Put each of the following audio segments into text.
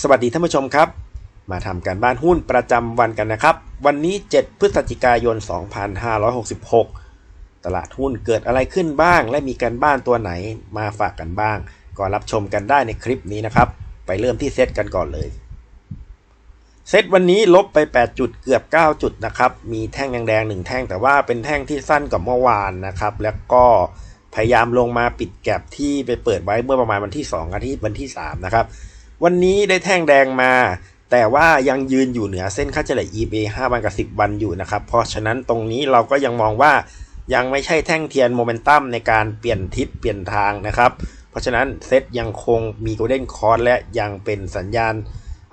สวัสดีท่านผู้ชมครับ มาทำการบ้านหุ้นประจำวันกันนะครับ วันนี้ 7 พฤศจิกายน 2566 ตลาดหุ้นเกิดอะไรขึ้นบ้าง และมีการบ้านตัวไหนมาฝากกันบ้าง ก็รับชมกันได้ในคลิปนี้นะครับ ไปเริ่มที่เซตกันก่อนเลย เซตวันนี้ลบไป 8 จุดเกือบ 9 จุดนะครับ มีแท่งแดงๆหนึ่งแท่งแต่ว่าเป็นแท่งที่สั้นกว่าเมื่อวานนะครับ แล้วก็พยายามลงมาปิดแก็บที่ไปเปิดไว้เมื่อประมาณวันที่ 2 กันที่วันที่ 3 นะครับ วันนี้ได้แท่งแดงมา แต่ว่ายังยืนอยู่เหนือเส้นค่าเฉลี่ย EMA 5วันกับ 10 วันอยู่นะครับ เพราะฉะนั้นตรงนี้เราก็ยังมองว่ายังไม่ใช่แท่งเทียนโมเมนตัมในการเปลี่ยนทิศเปลี่ยนทางนะครับ เพราะฉะนั้นเซตยังคงมีโกลเด้นคอร์สและยังเป็นสัญญาณ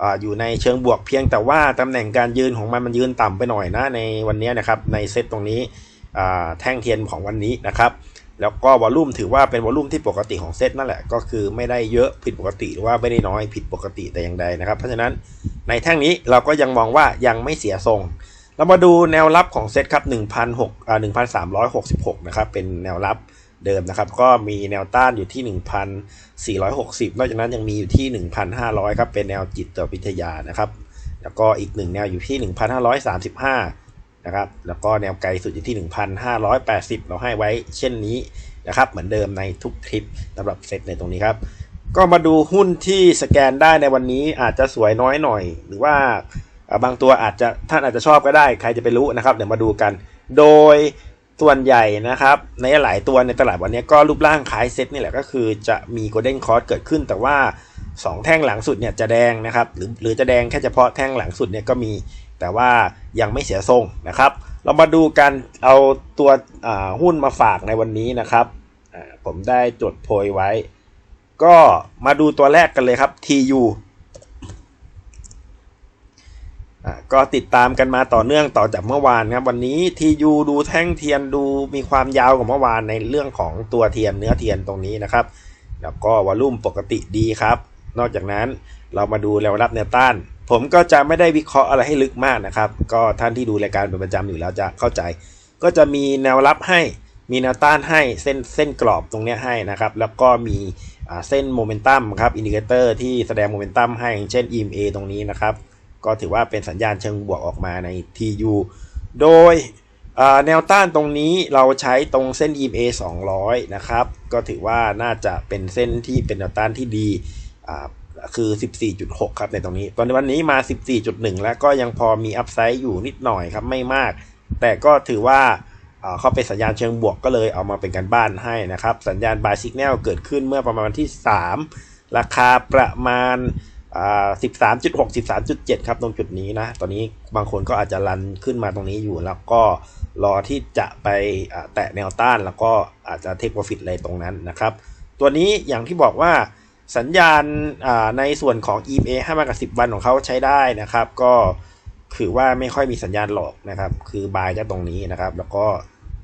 อาอยู่ในเชิงบวกเพียงแต่ว่าตำแหน่งการยืนของมันมันยืนต่ำไปหน่อยนะในวันนี้นะครับในเซตตรงนี้แท่งเทียนของวันนี้นะครับ แล้วก็วอลลุ่มถือว่าเป็นวอลลุ่มที่ปกติของเซตนั่นแหละ ก็คือไม่ได้เยอะผิดปกติหรือว่าไม่ได้น้อยผิดปกติแต่อย่างใดนะครับ เพราะฉะนั้นในแท่งนี้เราก็ยังมองว่ายังไม่เสียทรง เรามาดูแนวรับของเซตครับ1,600อ่า1,366 นะครับ เป็นแนวรับเดิมนะครับ ก็มีแนวต้านอยู่ที่ 1,460 นอกจากนั้นยังมีอยู่ที่ 1,500 ครับ เป็นแนวจิตวิทยานะครับ แล้วก็อีกหนึ่งแนวอยู่ที่ 1,535 นะครับ แล้วก็แนวไกลสุดอยู่ที่ 1,580 เราให้ไว้เช่นนี้นะครับ เหมือนเดิมในทุกคลิปสำหรับเซตในตรงนี้ครับ ก็มาดูหุ้นที่สแกนได้ในวันนี้อาจจะสวยน้อยหน่อย หรือว่าบางตัวอาจจะท่านอาจจะชอบก็ได้ ใครจะไปรู้นะครับ เดี๋ยวมาดูกัน โดยส่วนใหญ่นะครับ ในหลายตัวในตลาดวันนี้ก็รูปร่างคล้ายเซตนี่แหละก็คือจะมีโกลเด้นคอร์สเกิดขึ้น แต่ว่า 2 แท่งหลังสุดเนี่ยจะแดงนะครับ หรือหรือจะแดงแค่เฉพาะแท่งหลังสุดเนี่ยก็มี แต่ว่ายังไม่เสียทรงนะครับ เรามาดูกันเอาตัวหุ้นมาฝากในวันนี้นะครับ ผมได้จดโพยไว้ ก็มาดูตัวแรกกันเลยครับ TU ก็ติดตามกันมาต่อเนื่องต่อจากเมื่อวานครับวันนี้ TU ดูแท่งเทียนดูมีความยาวกว่าเมื่อวานในเรื่องของตัวเทียนเนื้อเทียนตรงนี้นะครับ แล้วก็วอลุ่มปกติดีครับ นอกจากนั้นเรามาดูแนวรับแนวต้าน ผมก็จะไม่ได้วิเคราะห์อะไรให้ลึกมากนะครับ ก็ท่านที่ดูรายการเป็นประจำอยู่แล้วจะเข้าใจ ก็จะมีแนวรับให้มีแนวต้านให้เส้นเส้นกรอบตรงนี้ให้นะครับ แล้วก็มีเส้นโมเมนตัมครับอินดิเคเตอร์ที่แสดงโมเมนตัมให้อย่างเช่น EMA ตรงนี้นะครับ ก็ถือว่าเป็นสัญญาณเชิงบวกออกมาใน TU โดยแนวต้านตรงนี้เราใช้ตรงเส้น EMA 200 นะครับ ก็ถือว่าน่าจะเป็นเส้นที่เป็นแนวต้านที่ดี คือ 14.6 ครับในตรงนี้ ตอนวันนี้มา 14.1 แล้วก็ยังพอมีอัพไซด์อยู่นิดหน่อยครับไม่มาก แต่ก็ถือว่าเขาเป็นสัญญาณเชิงบวกก็เลยเอามาเป็นการบ้านให้นะครับ สัญญาณ buy signal เกิดขึ้นเมื่อประมาณวันที่ 3 ราคาประมาณ 13.6 13.7 ครับตรงจุดนี้นะ ตอนนี้บางคนก็อาจจะรันขึ้นมาตรงนี้อยู่ แล้วก็รอที่จะไปแตะแนวต้านแล้วก็อาจจะเทคโปรฟิตอะไรตรงนั้นนะครับ ตัวนี้อย่างที่บอกว่า สัญญาณาในส่วนของ EMA 5มากับ10 วันของเขาใช้ได้นะครับ ก็คือว่าไม่ค่อยมีสัญญาณหลอกนะครับ คือบายจะตรงนี้นะครับ แล้วก็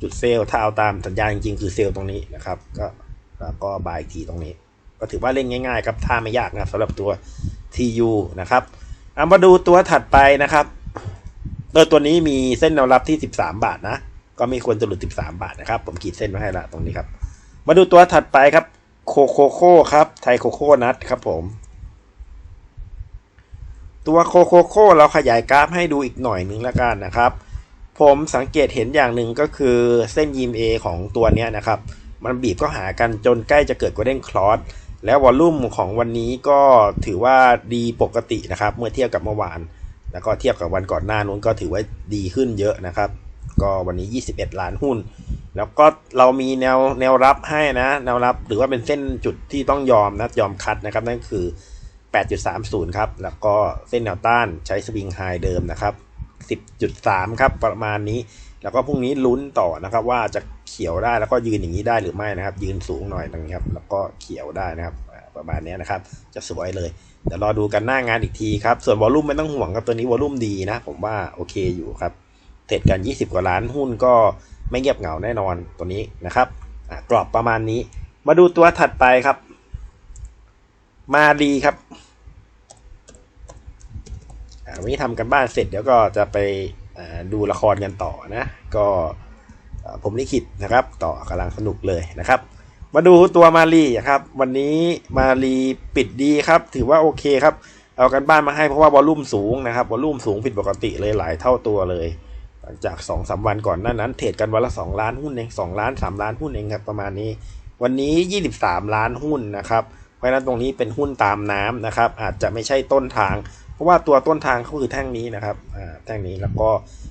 จุดเซลล์ถ้าเอาตามสัญญาณจริงๆ คือเซลล์ตรงนี้นะครับ ก็แล้วก็บายทีตรงนี้ ก็ถือว่าเล่นง่ายๆครับถ้าไม่ยากนะครับสำหรับตัว TU นะครับเอามาดูตัวถัดไปนะครับโดยตัวนี้มีเส้นแนวรับที่ 13 บาทนะ ก็ไม่ควรจะหลุด 13 บาทนะครับ ผมขีดเส้นไว้ให้ละตรงนี้ครับ มาดูตัวถัดไปครับ โคโคโค่ครับไทยโคโค่นัทครับผม ตัวโคโคโค่เราขยายกราฟให้ดูอีกหน่อยนึงล้วกันนะครับ ผมสังเกตเห็นอย่างหนึ่งก็คือเส้น EMA ของตัวนี้นะครับ มันบีบก็หากันจนใกล้จะเกิด Golden Cross แล้ววอลลุ่มของวันนี้ก็ถือว่าดีปกตินะครับ เมื่อเทียบกับเมื่อวาน แล้วก็เทียบกับวันก่อนหน้านู้นก็ถือว่าดีขึ้นเยอะนะครับ ก็วันนี้ 21 ล้านหุ้น แล้วก็เรามีแนวแนวรับให้นะ แนวรับหรือว่าเป็นเส้นจุดที่ต้องยอมนะยอมคัดนะครับ นั่นคือ 8.30 ครับ แล้วก็เส้นแนวต้านใช้สวิงไฮเดิมนะครับ 10.3 ครับประมาณนี้ แล้วก็พรุ่งนี้ลุ้นต่อนะครับ ว่าจะเขียวได้แล้วก็ยืนอย่างนี้ได้หรือไม่นะครับ ยืนสูงหน่อยนี้ครับ แล้วก็เขียวได้นะครับประมาณนี้นะครับ จะสวยเลยเดี๋ยวรอดูกันหน้างานอีกทีครับ ส่วนวอลลุ่มไม่ต้องห่วงครับ ตัวนี้วอลลุ่มดีนะ ผมว่าโอเคอยู่ครับ เทรดกัน 20 กว่าล้านหุ้นก็ไม่เงียบเหงาแน่นอนตัวนี้นะครับกรอบประมาณนี้ มาดูตัวถัดไปครับ มาดีครับวันนี้ทำกันบ้านเสร็จเดี๋ยวก็จะไปดูละครกันต่อนะ ก็ผมลิขิตนะครับ ต่อกำลังสนุกเลยนะครับ มาดูตัวมารีครับ วันนี้มารีปิดดีครับ ถือว่าโอเคครับ เอากันบ้านมาให้เพราะว่าวอลลุ่มสูงนะครับวอลลุ่มสูงผิดปกติเลยหลายเท่าตัวเลย จากสองสาวันก่อนหน้านั้น เทรดกันวันละสองล้านหุ้นเองสองล้านสามล้านหุ้นเองครับประมาณนี้ วันนี้ยี่สิบสามล้านหุ้นนะครับ เพราะฉะนั้นตรงนี้เป็นหุ้นตามน้ำนะครับ อาจจะไม่ใช่ต้นทาง เพราะว่าตัวต้นทางเขาคือแท่งนี้นะครับอ่าแท่งนี้แล้วก็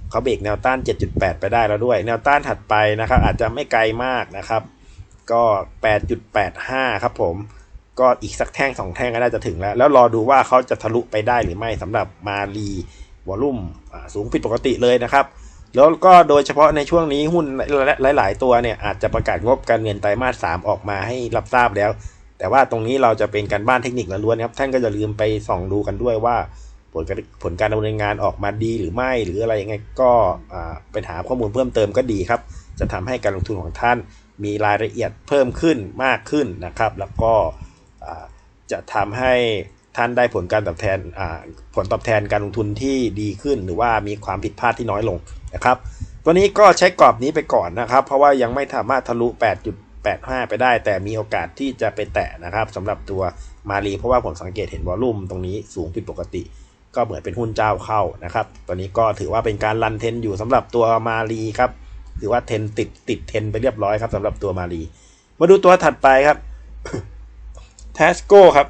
เขาเบรกแนวต้าน 7.8 ไปได้แล้วด้วย แนวต้านถัดไปนะครับ อาจจะไม่ไกลมากนะครับ ก็ 8.85 ครับผมก็อีกสักแท่งสองแท่งก็น่าจะถึงแล้ว แล้วรอดูว่าเขาจะทะลุไปได้หรือไม่สำหรับมารีวอลุ่มสูงผิดปกติเลยนะครับ แล้วก็โดยเฉพาะในช่วงนี้หุ้นหลาย ๆ ตัวเนี่ยอาจจะประกาศงบการเงินไตรมาส3ออกมาให้รับทราบแล้ว แต่ว่าตรงนี้เราจะเป็นการบ้านเทคนิคล้วนๆครับ ท่านก็จะลืมไปส่องดูกันด้วยว่าผลผลการดำเนินงานออกมาดีหรือไม่หรืออะไรยังไงก็ไปหาข้อมูลเพิ่มเติมก็ดีครับ จะทำให้การลงทุนของท่านมีรายละเอียดเพิ่มขึ้นมากขึ้นนะครับ แล้วก็จะทำให้ท่านได้ผลการตอบแทนผลตอบแทนการลงทุนที่ดีขึ้น หรือว่ามีความผิดพลาดที่น้อยลง นะครับ ตัวนี้ก็ใช้กรอบนี้ไปก่อนนะครับ เพราะว่ายังไม่สามารถทะลุ 8.85 ไปได้ แต่มีโอกาสที่จะไปแตะนะครับสำหรับตัวมารีเพราะว่าผมสังเกตเห็นวอลลุ่มตรงนี้สูงผิดปกติ ก็เหมือนเป็นหุ้นเจ้าเข้านะครับตัวนี้ก็ถือว่าเป็นการรันเทนอยู่สำหรับตัวมารีครับถือว่าเทนติดติดเทนไปเรียบร้อยครับสำหรับตัวมารีมาดูตัวถัดไปครับ t a s c o ครับ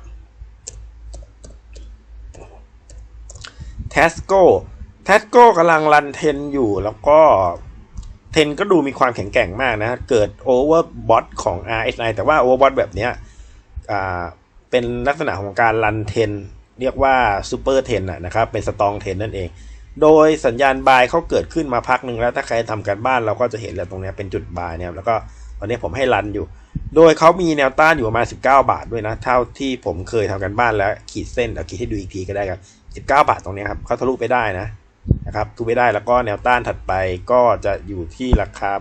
t a s c o t a s c o กำลังรันเทนอยู่แล้วก็เทนก็ดูมีความแข็งแกร่งมากนะ เกิด Overbot ของ RSI แต่ว่า Overbot แบบเนี้ยอ่าเป็นลักษณะของการรันเทนเรียกว่าซูเปอร์เทนนะครับ เป็นสตองเทนนั่นเอง โดยสัญญาณบายเขาเกิดขึ้นมาพักหนึ่งแล้ว ถ้าใครทำการบ้านเราก็จะเห็นแล้วตรงนี้เป็นจุดบายเนี่ยแล้วก็ตอนนี้ผมให้รันอยู่ โดยเขามีแนวต้านอยู่ประมาณ19 บาทด้วยนะ เท่าที่ผมเคยทำกันบ้านแล้วขีดเส้นเอาขีดให้ดูอีกทีก็ได้ครับ 19 บาทตรงนี้ครับเขาทะลุไปได้นะ นะครับทะลุไปได้แล้วก็แนวต้านถัดไปก็จะอยู่ที่ราคา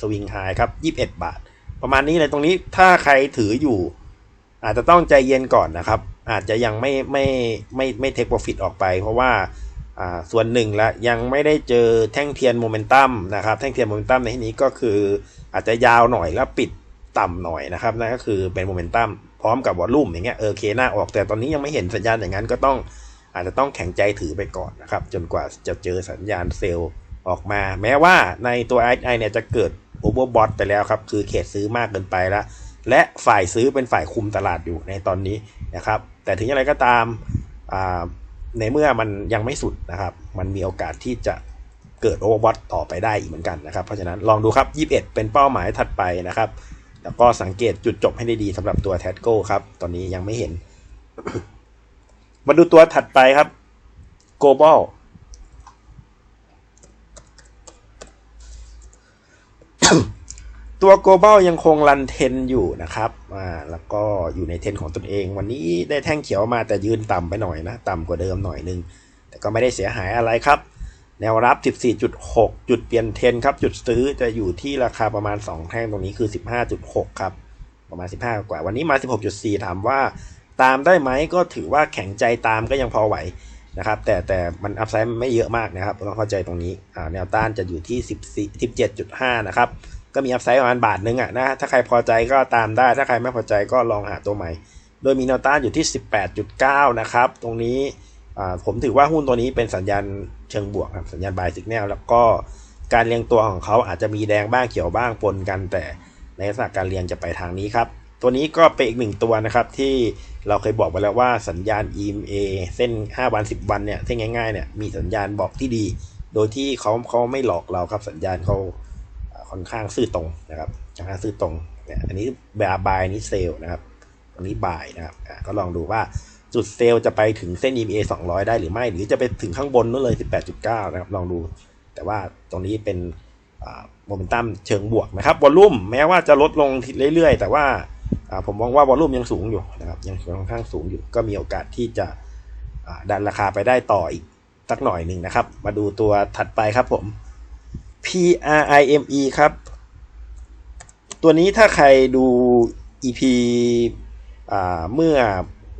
สวิงไฮครับ21 บาท ประมาณนี้เลยตรงนี้ถ้าใครถืออยู่ อาจจะต้องใจเย็นก่อนนะครับ อาจจะยังไม่ไม่ไม่ไม่เทคโปรฟิตออกไป เพราะว่าส่วนหนึ่งละยังไม่ได้เจอแท่งเทียนโมเมนตัมนะครับแท่งเทียนโมเมนตัมในที่นี้ก็คืออาจจะยาวหน่อยแล้วปิดต่ำหน่อยนะครับนั่นก็คือเป็นโมเมนตัมพร้อมกับวอลลุ่มอย่างเงี้ยเออเคหน้าออกแต่ตอนนี้ยังไม่เห็นสัญญาณอย่างนั้นก็ต้อง อาจจะต้องแข็งใจถือไปก่อนนะครับ จนกว่าจะเจอสัญญาณเซลล์ออกมา แม้ว่าในตัว RSI เนี่ยจะเกิดโอเวอร์บอทไปแล้วครับ คือเขตซื้อมากเกินไปแล้ว และฝ่ายซื้อเป็นฝ่ายคุมตลาดอยู่ในตอนนี้นะครับ แต่ถึงอย่างไรก็ตามในเมื่อมันยังไม่สุดนะครับ มันมีโอกาสที่จะเกิดโอเวอร์บอทต่อไปได้อีกเหมือนกันนะครับ เพราะฉะนั้นลองดูครับ 21 เป็นเป้าหมายถัดไปนะครับ แล้วก็สังเกตจุดจบให้ได้ดีสำหรับตัวแท g โก้ครับ ตอนนี้ยังไม่เห็น มาดูตัวถัดไปครับ global ตัว global ยังคงรันเทนอยู่นะครับอ่าแล้วก็อยู่ในเทนของตนเอง วันนี้ได้แท่งเขียวมาแต่ยืนต่ำไปหน่อยนะ ต่ำกว่าเดิมหน่อยนึง แต่ก็ไม่ได้เสียหายอะไรครับ แนวรับ 14.6 จุดเปลี่ยนเทนครับ จุดซื้อจะอยู่ที่ราคาประมาณ 2 แท่งตรงนี้คือ 15.6 ครับ ประมาณ 15 กว่า วันนี้มา 16.4 ถามว่า ตามได้ไหมก็ถือว่าแข็งใจตามก็ยังพอไหวนะครับ แต่แต่มันอัพไซด์ไม่เยอะมากนะครับต้องเข้าใจตรงนี้แนวต้านจะอยู่ที่ 14 17.5 นะครับ ก็มีอัพไซด์ประมาณบาทนึงอะนะถ้าใครพอใจก็ตามได้ ถ้าใครไม่พอใจก็ลองหาตัวใหม่ โดยมีแนวต้านอยู่ที่ 18.9 นะครับ ตรงนี้ผมถือว่าหุ้นตัวนี้เป็นสัญญาณเชิงบวกครับสัญญาณบายสิกแนลแล้วก็การเรียงตัวของเขาอาจจะมีแดงบ้างเขียวบ้างปนกัน แต่ในลักษณะการเรียงจะไปทางนี้ครับ ตัวนี้ก็เป็นอีกหนึ่งตัวนะครับที่เราเคยบอกไปแล้วว่าสัญญาณ EMA เส้น 5 วัน 10 วันเนี่ยเส้นง่ายๆเนี่ยมีสัญญาณบอกที่ดี โดยที่เขาเขาไม่หลอกเราครับสัญญาณเขาค่อนข้างซื่อตรงนะครับค่อนข้างซื่อตรงเนี่ยอันนี้บาบายนี้เซลนะครับตรงนี้บายนะครับก็ลองดูว่าจุดเซลจะไปถึงเส้น EMA 200 ได้หรือไม่ หรือจะไปถึงข้างบนนู้นเลย 18.9 นะครับ ลองดู แต่ว่าตรงนี้เป็นโมเมนตัมเชิงบวกนะครับวอลลุ่มแม้ว่าจะลดลงเรื่อยๆ แต่ว่า ผมมองว่าวอลลุ่มยังสูงอยู่นะครับยังค่อนข้างสูงอยู่ ก็มีโอกาสที่จะดันราคาไปได้ต่ออีกสักหน่อยหนึ่งนะครับ มาดูตัวถัดไปครับผม PRIME ครับ ตัวนี้ถ้าใครดู EP เมื่อ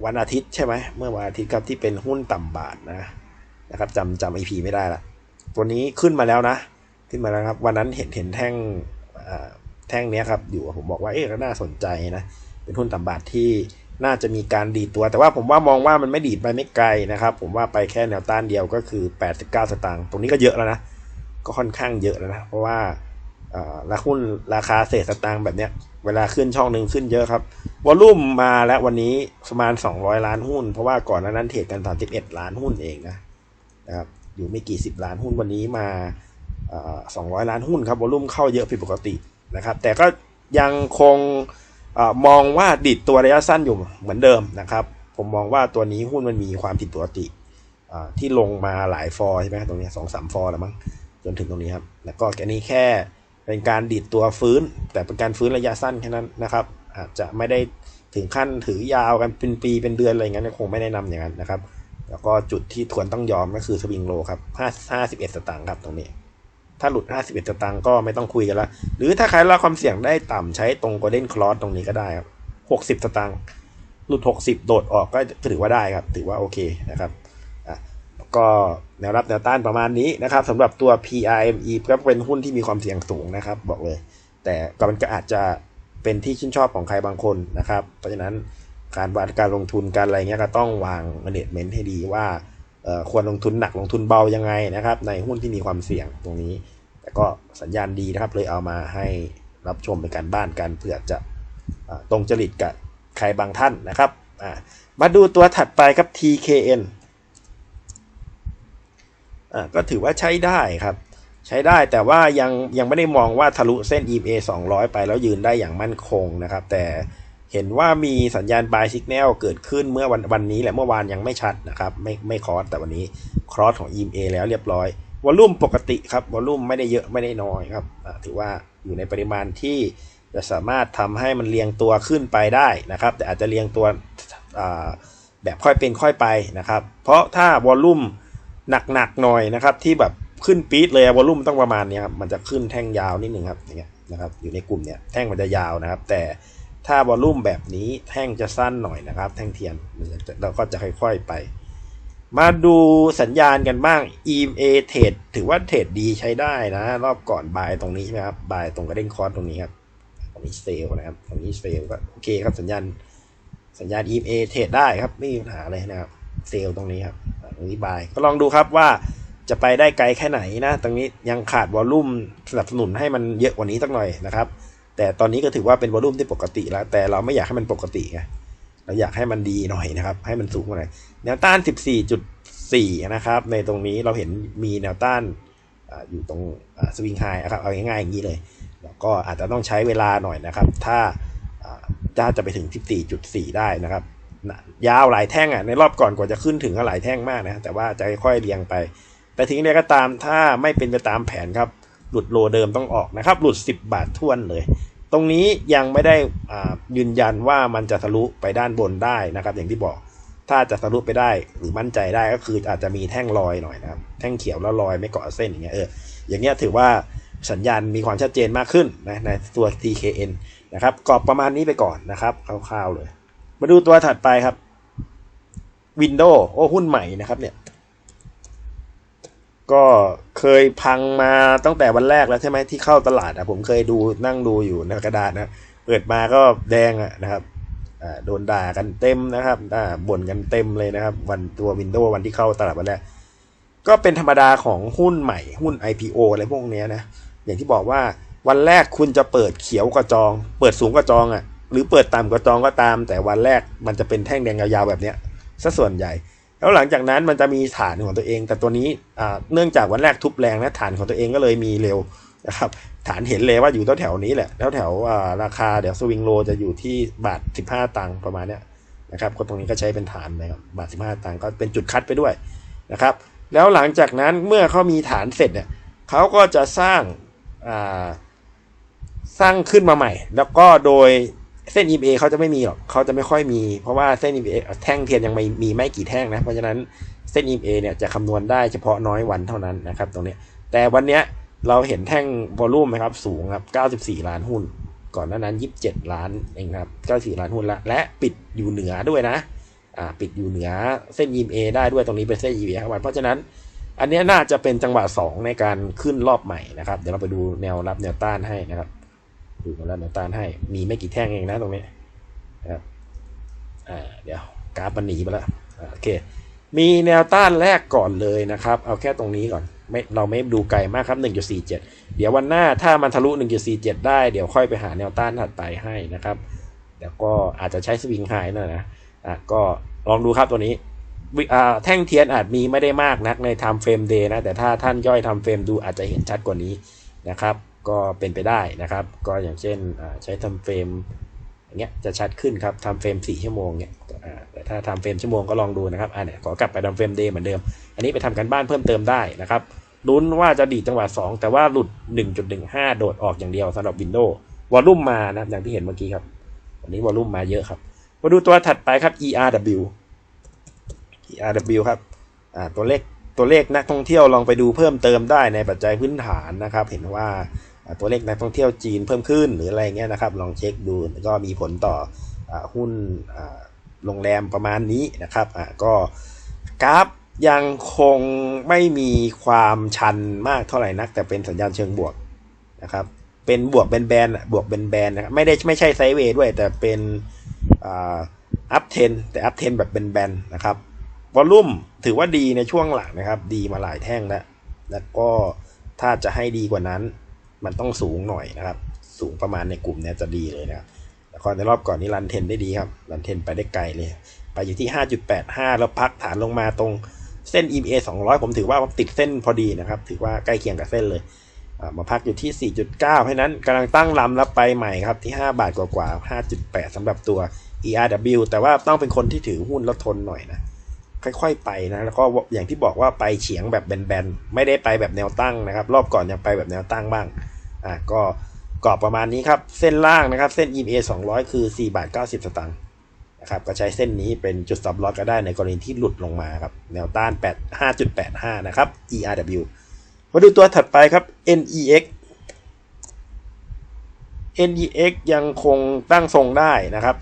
วันอาทิตย์ใช่ไหมเมื่อวันอาทิตย์ครับที่เป็นหุ้นต่ำบาทนะนะครับจำจำ EP ไม่ได้ละตัวนี้ขึ้นมาแล้วนะ ขึ้นมาแล้วครับ วันนั้นเห็นเห็นแท่ง แท่งนี้ครับอยู่ผมบอกว่าเอ๊ะก็น่าสนใจนะเป็นหุ้นต่ำบาทที่น่าจะมีการดีดตัว แต่ว่าผมว่ามองว่ามันไม่ดีดไปไม่ไกลนะครับ ผมว่าไปแค่แนวต้านเดียวก็คือ 89 สตางค์ตรงนี้ก็เยอะแล้วนะ ก็ค่อนข้างเยอะแล้วนะ เพราะว่าราคาหุ้นราคาเศษสตางค์แบบเนี้ยเวลาขึ้นช่องหนึ่งขึ้นเยอะครับวอลุ่มมาแล้ววันนี้ประมาณ 200 ล้านหุ้น เพราะว่าก่อนหน้านั้นเทรดกัน 31 ล้านหุ้นเองนะนะครับอยู่ไม่กี่สิบล้านหุ้นวันนี้มาสองร้อยล้านหุ้นครับวอลุ่มเข้าเยอะผิดปกติ นะครับ แต่ก็ยังคงอมองว่าดิดตัวระยะสั้นอยู่เหมือนเดิมนะครับ ผมมองว่าตัวนี้หุ้นมันมีความผิดปกติที่ลงมาหลายฟอร์ใช่ไหมตรงนี้สองสามฟอร์แล้วมั้งจนถึงตรงนี้ครับ แล้วก็แค่นี้แค่เป็นการดิดตัวฟื้น แต่เป็นการฟื้นระยะสั้นแค่นั้นนะครับ อาจจะไม่ได้ถึงขั้นถือยาวกันเป็นปีเป็นเดือนอะไรอย่างนั้นคงไม่แนะนำอย่างนั้นนะครับ แล้วก็จุดที่ควรต้องยอมก็คือสวิงโลครับ5 51สตางค์ครับตรงนี้ ถ้าหลุด 51สตางค์ก็ไม่ต้องคุยกันละ หรือถ้าใครรับความเสี่ยงได้ต่ำใช้ตรงโกลเด้นคลอสตรงนี้ก็ได้ครับ 60สตางค์หลุด 60 โดดออกก็ถือว่าได้ครับ ถือว่าโอเคนะครับอะก็แนวรับแนวต้านประมาณนี้นะครับสำหรับตัว PRME ก็เป็นหุ้นที่มีความเสี่ยงสูงนะครับ บอกเลย แต่ก็มันก็อาจจะเป็นที่ชื่นชอบของใครบางคนนะครับ เพราะฉะนั้นการวางการลงทุนการอะไรเงี้ยก็ต้องวางเมเนจเมนต์ให้ดีว่า ควรลงทุนหนักลงทุนเบายังไงนะครับ ในหุ้นที่มีความเสี่ยงตรงนี้ แต่ก็สัญญาณดีนะครับเลยเอามาให้รับชมเป็นการบ้านกันเพื่อจะตรงจริตกับใครบางท่านนะครับมาดูตัวถัดไปครับ TKN ก็ถือว่าใช้ได้ครับ ใช้ได้แต่ว่ายังยังไม่ได้มองว่าทะลุเส้น EMA 200 ไปแล้วยืนได้อย่างมั่นคงนะครับ แต่ เห็นว่ามีสัญญาณ buy signal เกิดขึ้นเมื่อวันวันนี้แหละเมื่อวานยังไม่ชัดนะครับไม่ไม่คอร์สแต่วันนี้ครอสของ EMA แล้วเรียบร้อยวอลุ่มปกติครับวอลุ่มไม่ได้เยอะไม่ได้น้อยครับถือว่าอยู่ในปริมาณที่จะสามารถทำให้มันเรียงตัวขึ้นไปได้นะครับ แต่อาจจะเรียงตัวแบบค่อยเป็นค่อยไปนะครับ เพราะถ้าวอลุ่มหนักๆหน่อยนะครับ ที่แบบขึ้นปี๊ดเลยวอลุ่มต้องประมาณนี้ครับมันจะขึ้นแท่งยาวนิดหนึ่งครับอย่างเงี้ยนะครับอยู่ในกลุ่มเนี้ยแท่งมันจะยาวนะครับ แต่ ถ้าวอลลุ่มแบบนี้แท่งจะสั้นหน่อยนะครับ แท่งเทียนเราก็จะค่อยๆไป มาดูสัญญาณกันบ้าง EMA เทรดถือว่าเทรดดีใช้ได้นะ รอบก่อนบายตรงนี้ใช่ไหมครับบายตรงกระเด้งคอร์สตรงนี้ครับตรงนี้เซลนะครับตรงนี้เซลก็โอเคครับสัญญาณสัญญาณ EMA เทรดได้ครับไม่มีปัญหาเลยนะครับเซลตรงนี้ครับตรงนี้บายก็ลองดูครับว่าจะไปได้ไกลแค่ไหนนะ ตรงนี้ยังขาดวอลลุ่มสนับสนุนให้มันเยอะกว่านี้สักหน่อยนะครับ แต่ตอนนี้ก็ถือว่าเป็นวอลุ่มที่ปกติแล้ว แต่เราไม่อยากให้มันปกติไงเราอยากให้มันดีหน่อยนะครับ ให้มันสูงหน่อยแนวต้าน 14.4 นะครับ ในตรงนี้เราเห็นมีแนวต้านอยู่ตรงสวิงไฮครับเอาง่ายๆอย่างนี้เลย แล้วก็อาจจะต้องใช้เวลาหน่อยนะครับ ถ้าถ้าจะไปถึง 14.4 ได้นะครับ ยาวหลายแท่งอะในรอบก่อนกว่าจะขึ้นถึงก็หลายแท่งมากนะแต่ว่าจะค่อยๆเรียงไป แต่ถึงเรียก็ตามถ้าไม่เป็นไปตามแผนครับหลุดโลเดิมต้องออกนะครับ หลุด 10 บาททวนเลย ตรงนี้ยังไม่ได้ยืนยันว่ามันจะทะลุไปด้านบนได้นะครับ อย่างที่บอกถ้าจะทะลุไปได้หรือมั่นใจได้ก็คืออาจจะมีแท่งลอยหน่อยนะครับ แท่งเขียวแล้วลอยไม่เกาะเส้นอย่างเงี้ยเอออย่างเงี้ยถือว่าสัญญาณมีความชัดเจนมากขึ้นนะในตัว TKN นะครับกรอบประมาณนี้ไปก่อนนะครับคร่าวๆเลย มาดูตัวถัดไปครับ Windows โอ้หุ้นใหม่นะครับเนี่ย ก็เคยพังมาตั้งแต่วันแรกแล้วใช่ไหมที่เข้าตลาดอะผมเคยดูนั่งดูอยู่ในกระดาษนะเปิดมาก็แดงอะนะครับอ่าโดนด่ากันเต็มนะครับอ่าบ่นกันเต็มเลยนะครับ วันตัววินโดว์วันที่เข้าตลาดวันแรกก็เป็นธรรมดาของหุ้นใหม่หุ้น IPO อะไรพวกนี้นะอย่างที่บอกว่าวันแรกคุณจะเปิดเขียวกระจอง เปิดสูงกระจองอะหรือเปิดต่ำกระจองก็ตาม แต่วันแรกมันจะเป็นแท่งแดงยาวๆแบบเนี้ยซะส่วนใหญ่ แล้วหลังจากนั้นมันจะมีฐานของตัวเอง แต่ตัวนี้เนื่องจากวันแรกทุบแรงนะฐานของตัวเองก็เลยมีเร็วนะครับฐานเห็นเลยว่าอยู่แถวๆนี้แหละแถวแถวราคาเดี๋ยวสวิงโลจะอยู่ที่บาท 15 ตังค์ประมาณเนี้ยนะครับก็ตรงนี้ก็ใช้เป็นฐานนะครับบาท 15 ตังค์ก็เป็นจุดคัดไปด้วยนะครับ แล้วหลังจากนั้นเมื่อเขามีฐานเสร็จเนี่ยเขาก็จะสร้างสร้างขึ้นมาใหม่ แล้วก็โดย เส้น EMA เขาจะไม่มีหรอกเขาจะไม่ค่อยมี เพราะว่าเส้น EMA แท่งเทียนยังไม่มีไม่กี่แท่งนะ เพราะฉะนั้นเส้น EMA เนี่ยจะคำนวณได้เฉพาะน้อยวันเท่านั้นนะครับ ตรงนี้ แต่วันเนี้ยเราเห็นแท่งวอลุ่มไหมครับสูงครับ 94 ล้านหุ้น ก่อนหน้านั้น 27 ล้านเองครับ94 ล้านหุ้นละ และปิดอยู่เหนือด้วยนะ อ่า ปิดอยู่เหนือเส้น EMA ได้ด้วย ตรงนี้เป็นเส้น EMA ครับเพราะฉะนั้น อันนี้น่าจะเป็นจังหวะ 2 ในการขึ้นรอบใหม่นะครับ เดี๋ยวเราไปดูแนวรับแนวต้านให้นะครับ ดูแนวรับแนวต้านให้ มีไม่กี่แท่งเองนะตรงนี้นะครับอ่าเดี๋ยวกราฟมันหนีไปแล้วโอเค มีแนวต้านแรกก่อนเลยนะครับ เอาแค่ตรงนี้ก่อนไม่เราไม่ดูไกลมากครับ 1.47 เดี๋ยววันหน้าถ้ามันทะลุ 1.47 ได้ เดี๋ยวค่อยไปหาแนวต้านถัดไปให้นะครับเดี๋ยวก็อาจจะใช้สวิงไฮหน่นะอะก็ลองดูครับตัวนี้อแท่งเทียนอาจมีไม่ได้มากนักใน time frame day นะ แต่ถ้าท่านย่อย time frame ดูอาจจะเห็นชัดกว่านี้นะครับ ก็เป็นไปได้นะครับ ก็อย่างเช่นใช้ time frame อย่างเงี้ยจะชัดขึ้นครับ time frame 4ชั่วโมงเนี่ยแต่ถ้า time frame ชั่วโมงก็ลองดูนะครับอ่าเนี่ยขอกลับไป time frame day เหมือนเดิม อันนี้ไปทำกันบ้านเพิ่มเติมได้นะครับลุ้นว่าจะดีจังหวะ 2 แต่ว่าหลุด 1.15 โดดออกอย่างเดียวสำหรับ Windows วอลลุ่มมานะอย่างที่เห็นเมื่อกี้ครับ วันนี้วอลลุ่มมาเยอะครับ มาดูตัวถัดไปครับ ERW ERW ครับตัวเลขตัวเลขนักท่องเที่ยวลองไปดูเพิ่มเติมได้ในปัจจัยพื้นฐานนะครับ เห็นว่า ตัวเลขนักท่องเที่ยวจีนเพิ่มขึ้นหรืออะไรเงี้ยนะครับ ลองเช็คดูก็มีผลต่ออหุ้นโรงแรมประมาณนี้นะครับก็กราฟยังคงไม่มีความชันมากเท่าไหร่นัก แต่เป็นสัญญาณเชิงบวกนะครับ เป็นบวกเป็นแบนบวกเป็นแบนนะครับไม่ได้ไม่ใช่ไซด์เวย์ด้วย แต่เป็นอัพเทนแต่อัพเทนแบบเป็นแบนนะครับวอลลุ่มถือว่าดีในช่วงหลังนะครับ ดีมาหลายแท่งแล้วแล้วก็ถ้าจะให้ดีกว่านั้น มันต้องสูงหน่อยนะครับ สูงประมาณในกลุ่มเนี้ยจะดีเลยนะครับแล้วก็ในรอบก่อนนี้รันเทนได้ดีครับรันเทนไปได้ไกลเลย ไปอยู่ที่ 5.85 แล้วพักฐานลงมาตรงเส้น EMA 200 ผมถือว่าติดเส้นพอดีนะครับ ถือว่าใกล้เคียงกับเส้นเลยมาพักอยู่ที่ 4.9 เพราะฉะนั้นกำลังตั้งลำแล้วไปใหม่ครับที่ 5 บาทกว่าๆ5.8สำหรับตัว ERW แต่ว่าต้องเป็นคนที่ถือหุ้นแล้วทนหน่อยนะ ค่อยๆไปนะ แล้วก็อย่างที่บอกว่าไปเฉียงแบบแบนๆ ไม่ได้ไปแบบแนวตั้งนะครับ รอบก่อนยังไปแบบแนวตั้งบ้าง อ่าก็กรอบประมาณนี้ครับ เส้นล่างนะครับ เส้น EMA 200 คือ 4 บาท 90 สตางค์นะครับ ก็ใช้เส้นนี้เป็นจุด stop loss ก็ได้ในกรณีที่หลุดลงมาครับ แนวต้าน 8 5.85 นะครับ ERW มาดูตัวถัดไปครับ NEX NEX ยังคงตั้งทรงได้นะครับ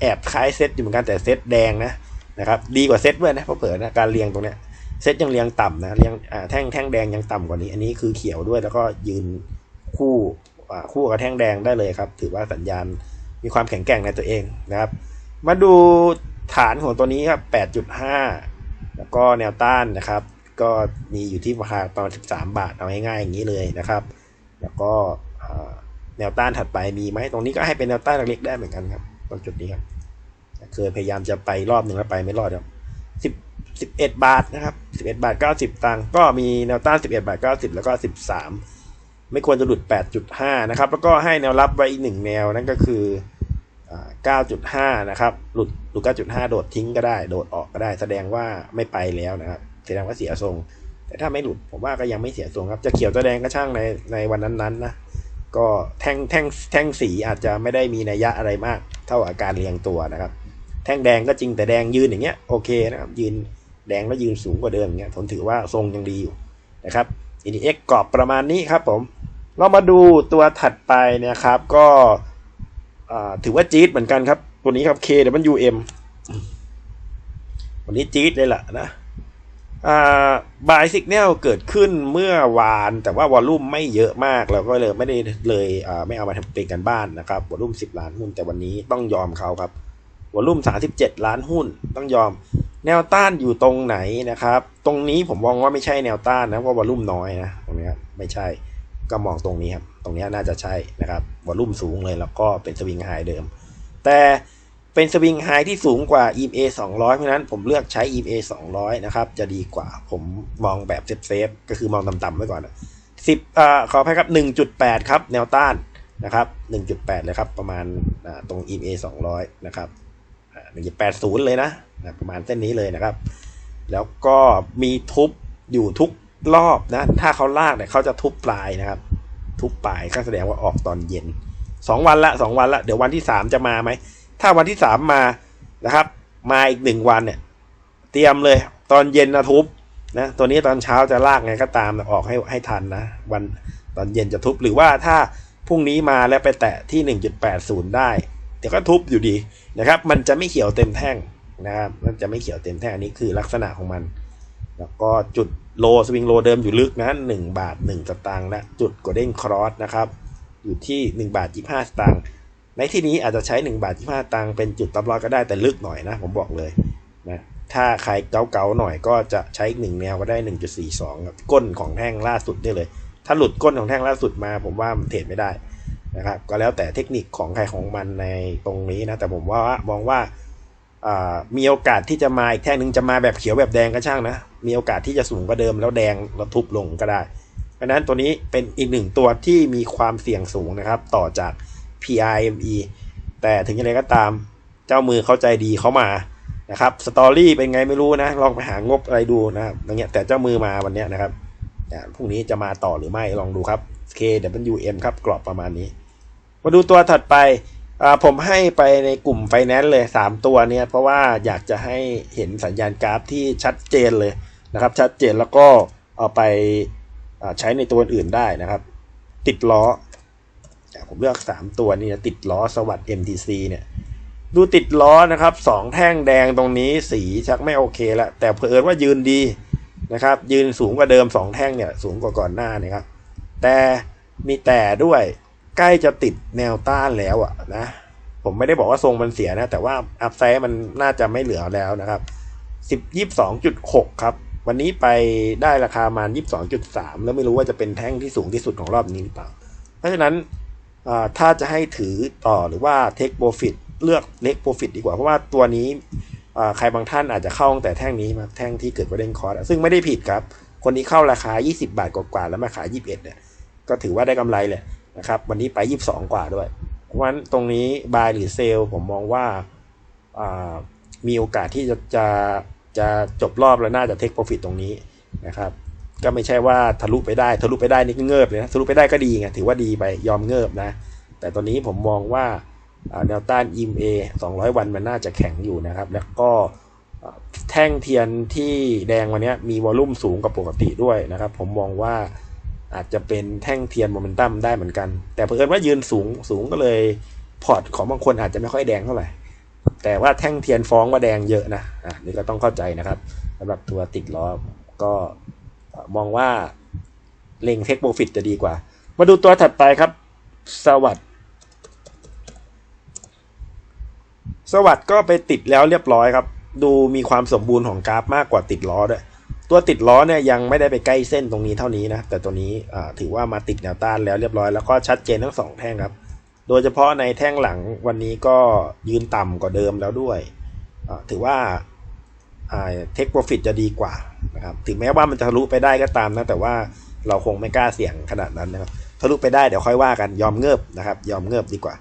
แอบคล้ายเซตอยู่เหมือนกันแต่เซตแดงนะนะครับ ดีกว่าเซตด้วยนะเพราะเผลอนะการเรียงตรงเนี้ยเซตยังเรียงต่ำนะเรียงอ่าแท่งแท่งแดงยังต่ำกว่านี้ อันนี้คือเขียวด้วยแล้วก็ยืน คู่อ่าคู่กับแท่งแดงได้เลยครับ ถือว่าสัญญาณมีความแข็งแกร่งในตัวเองนะครับ มาดูฐานของตัวนี้ครับ 8.5 แล้วก็แนวต้านนะครับ ก็มีอยู่ที่ราคาประมาณ13 บาท เอาง่ายๆอย่างนี้เลยนะครับ แล้วก็อ่าแนวต้านถัดไปมีไหมตรงนี้ก็ให้เป็นแนวต้านเล็กๆได้เหมือนกันครับตรงจุดนี้ครับเคยพยายามจะไปรอบหนึ่งแล้วไปไม่รอดครับสิบสิบเอ็ดบาทนะครับสิบเอ็ดบาทเก้าสิบตังก็มีแนวต้านสิบเอ็ดบาทเก้าสิบแล้วก็สิบสาม ไม่ควรจะหลุดแปดจุดห้านะครับ แล้วก็ให้แนวรับไว้อีกหนึ่งแนวนั่นก็คือเก้าจุดห้านะครับ หลุดหลุดเก้าจุดห้าโดดทิ้งก็ได้ โดดออกก็ได้ แสดงว่าไม่ไปแล้วนะครับ แสดงว่าเสียทรง แต่ถ้าไม่หลุดผมว่าก็ยังไม่เสียทรงครับ จะเขียวจะแดงก็ช่างในในวันนั้นๆนะ ก็แท่งแท่งแท่งสีอาจจะไม่ได้มีนัยยะอะไรมาก เท่ากับการเรียงตัวนะครับ แท่งแดงก็จริงแต่แดงยืนอย่างเงี้ยโอเคนะครับ ยืนแดงแล้วยืนสูงกว่าเดิมอย่างเงี้ยผมถือว่าทรงยังดีอยู่นะครับอินเอ็กกรอบประมาณนี้ครับผม เรามาดูตัวถัดไปนะครับ ก็ถือว่าจี๊ดเหมือนกันครับ ตัวนี้ครับ KWM วันนี้จี๊ดเลยล่ะนะอ่าบายสิกเนลเกิดขึ้นเมื่อวาน แต่ว่าวอลลุ่มไม่เยอะมากเราก็เลยไม่ได้เลยไม่เอามาทำเป็นกันบ้านนะครับวอลลุ่ม 10 ล้านหุ้นแต่วันนี้ต้องยอมเขาครับวอลลุ่ม 37 ล้านหุ้นต้องยอม แนวต้านอยู่ตรงไหนนะครับ ตรงนี้ผมมองว่าไม่ใช่แนวต้านนะเพราะวอลลุ่มน้อยนะตรงนี้ครับไม่ใช่ ก็มองตรงนี้ครับ ตรงนี้น่าจะใช่นะครับวอลุ่มสูงเลยแล้วก็เป็นสวิงไฮเดิม แต่เป็นสวิงไฮที่สูงกว่า EMA 200 เพราะนั้นผมเลือกใช้ EMA 200 นะครับ จะดีกว่าผมมองแบบเซฟเซฟๆก็คือมองต่ำๆไว้ก่อนนะ10อ่าขออภัยครับ 1.8 ครับ แนวต้านนะครับ 1.8 เลยครับ ประมาณตรง EMA 200 นะครับอ่า1.80 เลยนะนะ ประมาณเส้นนี้เลยนะครับ แล้วก็มีทุบอยู่ทุก รอบนะ ถ้าเขาลากเนี่ยเขาจะทุบปลายนะครับ ทุบปลายก็แสดงว่าออกตอนเย็นสองวันละสองวันละ เดี๋ยววันที่สามจะมาไหม ถ้าวันที่สามมานะครับ มาอีกหนึ่งวันเนี่ย เตรียมเลยตอนเย็นนะทุบนะตัวนี้ตอนเช้าจะลากไงก็ตามออกให้ให้ทันนะ วันตอนเย็นจะทุบหรือว่าถ้าพรุ่งนี้มาแล้วไปแตะที่ 1.80 ได้ เดี๋ยวก็ทุบอยู่ดีนะครับ มันจะไม่เขียวเต็มแท่งนะครับ มันจะไม่เขียวเต็มแท่งอันนี้คือลักษณะของมัน แล้วก็จุดโลสวิงโลเดิมอยู่ลึกนะหนึ่งบาทหนึ่งสตางค์และจุดโกลเด้นครอสนะครับอยู่ที่หนึ่งบาทยี่ห้าสตางค์ในที่นี้อาจจะใช้ 1 บาท 25 ตังค์เป็นจุดตับลอก็ได้แต่ลึกหน่อยนะ ผมบอกเลยนะถ้าใครเก๋าๆหน่อยก็จะใช้อีกหนึ่งแนวก็ได้ 1.42ครับก้นของแท่งล่าสุดได้เลย ถ้าหลุดก้นของแท่งล่าสุดมา ผมว่ามันเทรดไม่ได้นะครับก็แล้วแต่เทคนิคของใครของมันในตรงนี้นะแต่ผมว่ามองว่าอ่า มีโอกาสที่จะมาอีกแท่งหนึ่งจะมาแบบเขียวแบบแดงก็ช่างนะ มีโอกาสที่จะสูงกว่าเดิมแล้วแดงแล้วทุบลงก็ได้เพราะนั้นตัวนี้เป็นอีกหนึ่งตัวที่มีความเสี่ยงสูงนะครับ ต่อจาก PRME แต่ถึงยังไงก็ตามเจ้ามือเข้าใจดีเขามานะครับสตอรี่เป็นไงไม่รู้นะ ลองไปหางบอะไรดูนะครับอย่างเงี้ยแต่เจ้ามือมาวันเนี้ยนะครับพรุ่งนี้จะมาต่อหรือไม่ลองดูครับ KWM ครับกรอบประมาณนี้ มาดูตัวถัดไป ผมให้ไปในกลุ่มไฟแนนซ์เลย 3 ตัวเนี่ยเพราะว่าอยากจะให้เห็นสัญญาณกราฟที่ชัดเจนเลยนะครับ ชัดเจนแล้วก็เอาไปใช้ในตัวอื่นได้นะครับ ติดล้อ ผมเลือก 3 ตัวนี้นะติดล้อสวัสด์ MTC เนี่ยดูติดล้อนะครับสองแท่งแดงตรงนี้สีชักไม่โอเคล้วแต่เผอิญว่ายืนดีนะครับ ยืนสูงกว่าเดิมสองแท่งเนี่ยสูงกว่าก่อนหน้านี่ครับแต่มีแต่ด้วย ใกล้จะติดแนวต้านแล้วอะนะ ผมไม่ได้บอกว่าทรงมันเสียนะ แต่ว่าอัพไซด์มันน่าจะไม่เหลือแล้วนะครับสิบยี่สองจุดหกครับ วันนี้ไปได้ราคามายี่สองจุดสามแล้วไม่รู้ว่าจะเป็นแท่งที่สูงที่สุดของรอบนี้หรือเปล่า เพราะฉะนั้นถ้าจะให้ถือต่อหรือว่า take profit เลือก leg profit ดีกว่า เพราะว่าตัวนี้ใครบางท่านอาจจะเข้าตั้งแต่แท่งนี้มาแท่งที่เกิดประเด็นคอร์สซึ่งไม่ได้ผิดครับ คนนี้เข้าราคา 20 บาทกว่าๆแล้วมาขาย 21เนี่ยก็ถือว่าได้กำไรเลย นะครับ วันนี้ไป 22 กว่าด้วย เพราะฉะนั้นตรงนี้ buy หรือ sell ผมมองว่ามีโอกาสที่จะจะจะจบรอบแล้วน่าจะ take profit ตรงนี้นะครับ ก็ไม่ใช่ว่าทะลุไปได้ทะลุไปได้นี่ก็เงิบเลยนะทะลุไปได้ก็ดีไงถือว่าดีไปยอมเงิบนะ แต่ตอนนี้ผมมองว่าอ่าแนวต้าน EMA 200 วันมันน่าจะแข็งอยู่นะครับ แล้วก็แท่งเทียนที่แดงวันนี้มีวอลลุ่มสูงกว่าปกติด้วยนะครับ ผมมองว่า อาจจะเป็นแท่งเทียนโมเมนตัมได้เหมือนกัน แต่เผอิญว่ายืนสูงสูงก็เลย พอร์ตของบางคนอาจจะไม่ค่อยแดงเท่าไหร่ แต่ว่าแท่งเทียนฟ้องว่าแดงเยอะนะอะนี่ก็ต้องเข้าใจนะครับสำหรับตัวติดล้อก็มองว่าเล็งเทคโปรฟิตจะดีกว่า มาดูตัวถัดไปครับ สวัสดสวัสดก็ไปติดแล้วเรียบร้อยครับ ดูมีความสมบูรณ์ของกราฟมากกว่าติดล้อด้วย ตัวติดล้อเนี่ยยังไม่ได้ไปใกล้เส้นตรงนี้เท่านี้นะ แต่ตัวนี้ถือว่ามาติดแนวต้านแล้วเรียบร้อยแล้วก็ชัดเจนทั้งสองแท่งครับ โดยเฉพาะในแท่งหลังวันนี้ก็ยืนต่ำกว่าเดิมแล้วด้วย ถือว่าเทคโปรฟิตจะดีกว่านะครับถึงแม้ว่ามันจะทะลุไปได้ก็ตามนะ แต่ว่าเราคงไม่กล้าเสี่ยงขนาดนั้นนะครับทะลุไปได้เดี๋ยวค่อยว่ากันยอมเงิบนะครับ ยอมเงิบดีกว่า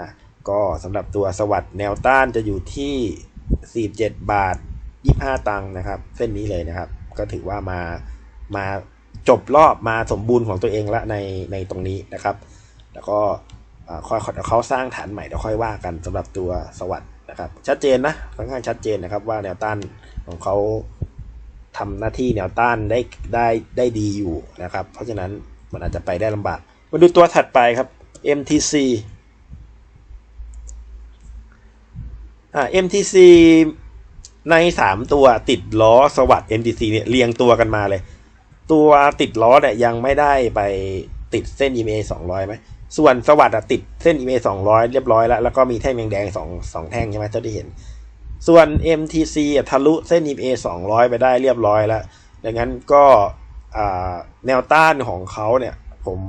อะก็สำหรับตัวสวัสด์แนวต้านจะอยู่ที่ 47 บาท 25 ตังค์นะครับ เส้นนี้เลยนะครับ ก็ถือว่ามามาจบรอบมาสมบูรณ์ของตัวเองละในในตรงนี้นะครับ แล้วก็ค่อยเดี๋ยวเขาสร้างฐานใหม่เดี๋ยวค่อยว่ากันสำหรับตัวสวัสด์นะครับ ชัดเจนนะค่อนข้างชัดเจนนะครับ ว่าแนวต้านของเขาทำหน้าที่แนวต้านได้ได้ได้ดีอยู่นะครับ เพราะฉะนั้นมันอาจจะไปได้ลำบาก มาดูตัวถัดไปครับ MTC อ่า MTC ในสามตัวติดล้อสวัสด์ MTC เนี่ยเรียงตัวกันมาเลย ตัวติดล้อเนี่ยยังไม่ได้ไปติดเส้น EMA 200ไหมส่วนสวัสด์ติดเส้น EMA 200 เรียบร้อยแล้ว แล้วก็มีแท่งแดงๆสองสองแท่งใช่ไหมเท่าที่เห็น ส่วน MTC ทะลุเส้น EMA 200 ไปได้เรียบร้อยแล้ว ดังนั้นก็แนวต้านของเขาเนี่ย ผม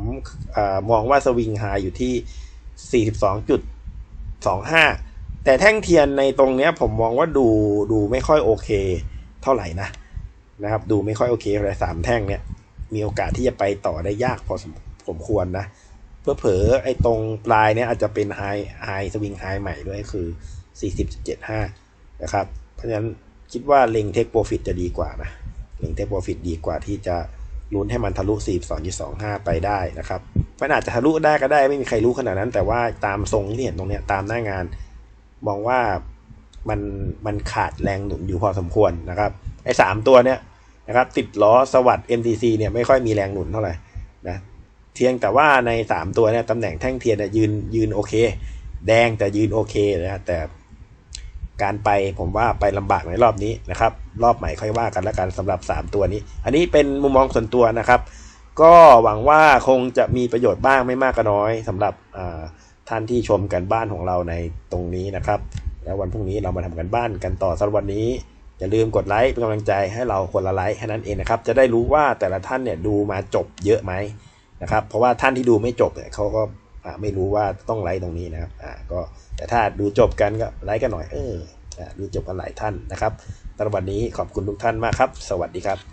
อมองว่าสวิงไฮอยู่ที่ 42.25 แต่แท่งเทียนในตรงเนี้ยผมมองว่าดูดูไม่ค่อยโอเค เท่าไหร่นะนะครับ ดูไม่ค่อยโอเคเลยสามแท่งเนี้ยมีโอกาสที่จะไปต่อได้ยากพอสมผมควรนะเพื่อเผลอไอ้ตรงปลายเนี้ยอาจจะเป็นไฮไฮสวิงไฮใหม่ด้วยคือ 40.75 นะครับ เพราะฉะนั้นคิดว่าเล็งเทคโปรฟิตจะดีกว่านะเล็งเทคโปรฟิตดีกว่าที่จะลุ้นให้มันทะลุ 42.25 ไปได้นะครับมันอาจจะทะลุได้ก็ได้ไม่มีใครรู้ขนาดนั้น แต่ว่าตามทรงที่เห็นตรงเนี้ยตามหน้างาน มองว่ามันมันขาดแรงหนุนอยู่พอสมควรนะครับไอ้สามตัวเนี้ยนะครับติดล้อสวัสด์ MTC เนี่ยไม่ค่อยมีแรงหนุนเท่าไหร่นะเพียงแต่ว่าในสามตัวเนี่ยตำแหน่งแท่งเทียนเนี่ยยืนยืนโอเค แดงแต่ยืนโอเคนะแต่การไปผมว่าไปลำบากในรอบนี้นะครับ รอบใหม่ค่อยว่ากันแล้วกันสำหรับ 3 ตัวนี้ อันนี้เป็นมุมมองส่วนตัวนะครับ ก็หวังว่าคงจะมีประโยชน์บ้างไม่มากก็น้อยสำหรับอ่า ท่านที่ชมกันบ้านของเราในตรงนี้นะครับ แล้ววันพรุ่งนี้เรามาทำกันบ้านกันต่อสำหรับวันนี้ อย่าลืมกดไลค์เป็นกำลังใจให้เราคนละไลค์แค่นั้นเองนะครับ จะได้รู้ว่าแต่ละท่านเนี่ยดูมาจบเยอะไหมนะครับ เพราะว่าท่านที่ดูไม่จบเนี่ยเขาก็ไม่รู้ว่าต้องไลค์ตรงนี้นะครับอ่าก็แต่ถ้าดูจบกันก็ไลค์กันหน่อยเออดูจบกันหลายท่านนะครับสำหรับวันนี้ขอบคุณทุกท่านมากครับ สวัสดีครับ